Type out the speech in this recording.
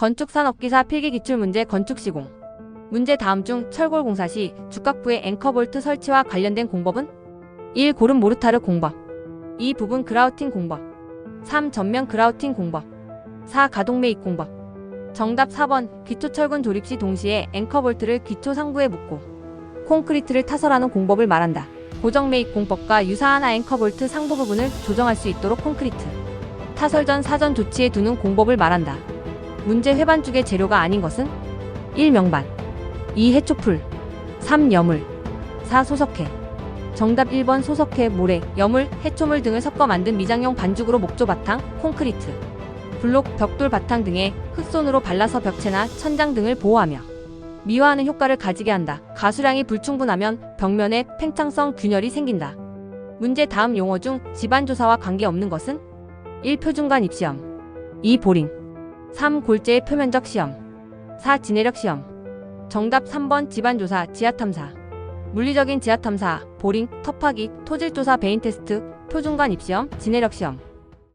건축산업기사 필기기출문제 건축시공 문제 다음 중 철골 공사 시 주각부의 앵커볼트 설치와 관련된 공법은 1. 고름 모르타르 공법 2. 부분 그라우팅 공법 3. 전면 그라우팅 공법 4. 가동 매입 공법 정답 4번 기초 철근 조립 시 동시에 앵커볼트를 기초 상부에 묶고 콘크리트를 타설하는 공법을 말한다. 고정 매입 공법과 유사한 앵커볼트 상부 부분을 조정할 수 있도록 콘크리트 타설 전 사전 조치해 두는 공법을 말한다. 문제 회반죽의 재료가 아닌 것은 1. 명반 2. 해초풀 3. 여물 4. 소석회 정답 1번 소석회, 모래, 여물, 해초물 등을 섞어 만든 미장용 반죽으로 목조 바탕, 콘크리트 블록, 벽돌 바탕 등에 흙손으로 발라서 벽체나 천장 등을 보호하며 미화하는 효과를 가지게 한다. 가수량이 불충분하면 벽면에 팽창성 균열이 생긴다. 문제 다음 용어 중 집안조사와 관계없는 것은 1. 표준관 입시험 2. 보링 3. 골재의 표면적 시험 4. 지내력 시험 정답 3번 집안조사, 지하탐사 물리적인 지하탐사, 보링, 터파기, 토질조사 베인 테스트, 표준관 입시험, 지내력 시험